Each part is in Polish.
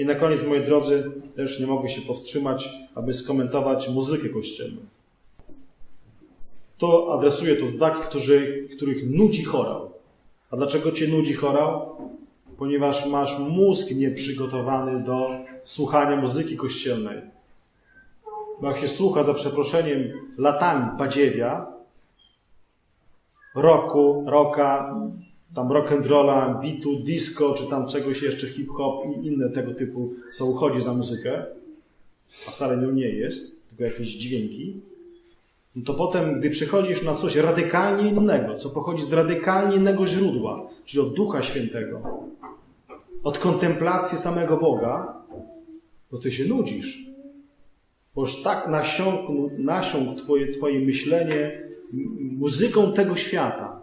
I na koniec, moi drodzy, też nie mogę się powstrzymać, aby skomentować muzykę kościelną. To adresuję to do takich, którzy, których nudzi chorał. A dlaczego cię nudzi chorał? Ponieważ masz mózg nieprzygotowany do słuchania muzyki kościelnej. Bo jak się słucha, za przeproszeniem, latami badziewia, roku, rocka, tam rock'n'rolla, beatu, disco, czy tam czegoś jeszcze, hip-hop i inne tego typu, co uchodzi za muzykę, a wcale nią nie jest, tylko jakieś dźwięki, no to potem, gdy przychodzisz na coś radykalnie innego, co pochodzi z radykalnie innego źródła, czyli od Ducha Świętego, od kontemplacji samego Boga, to ty się nudzisz. Bo już tak nasiąkł, nasiąkł twoje, twoje myślenie muzyką tego świata.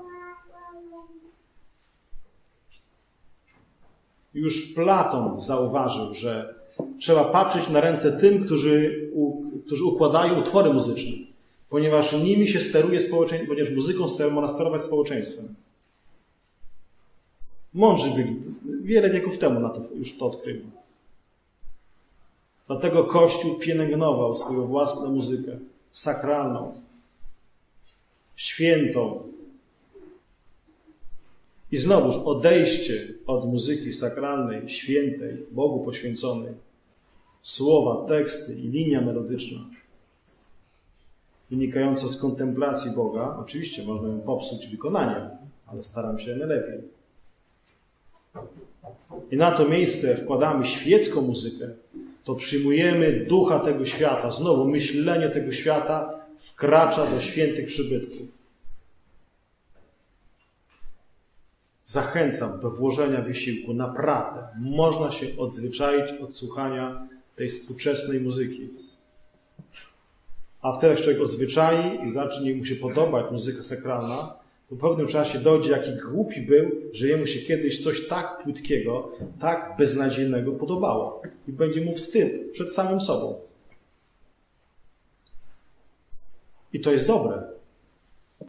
Już Platon zauważył, że trzeba patrzeć na ręce tym, którzy, u, którzy układają utwory muzyczne, ponieważ nimi się steruje społeczeństwo, ponieważ muzyką można sterować społeczeństwem. Mądrzy byli. Wiele wieków temu na to już to odkryli. Dlatego Kościół pielęgnował swoją własną muzykę, sakralną, świętą. I znowuż odejście od muzyki sakralnej, świętej, Bogu poświęconej, słowa, teksty i linia melodyczna, wynikająca z kontemplacji Boga, oczywiście można ją popsuć wykonaniem, ale staram się najlepiej. I na to miejsce wkładamy świecką muzykę, to przyjmujemy ducha tego świata. Znowu myślenie tego świata wkracza do świętych przybytków. Zachęcam do włożenia wysiłku. Naprawdę można się odzwyczaić od słuchania tej współczesnej muzyki. A wtedy, jak człowiek odzwyczai i zacznie mu się podobać muzyka sakralna, to w pewnym czasie dojdzie, jaki głupi był, że jemu się kiedyś coś tak płytkiego, tak beznadziejnego podobało. I będzie mu wstyd przed samym sobą. I to jest dobre.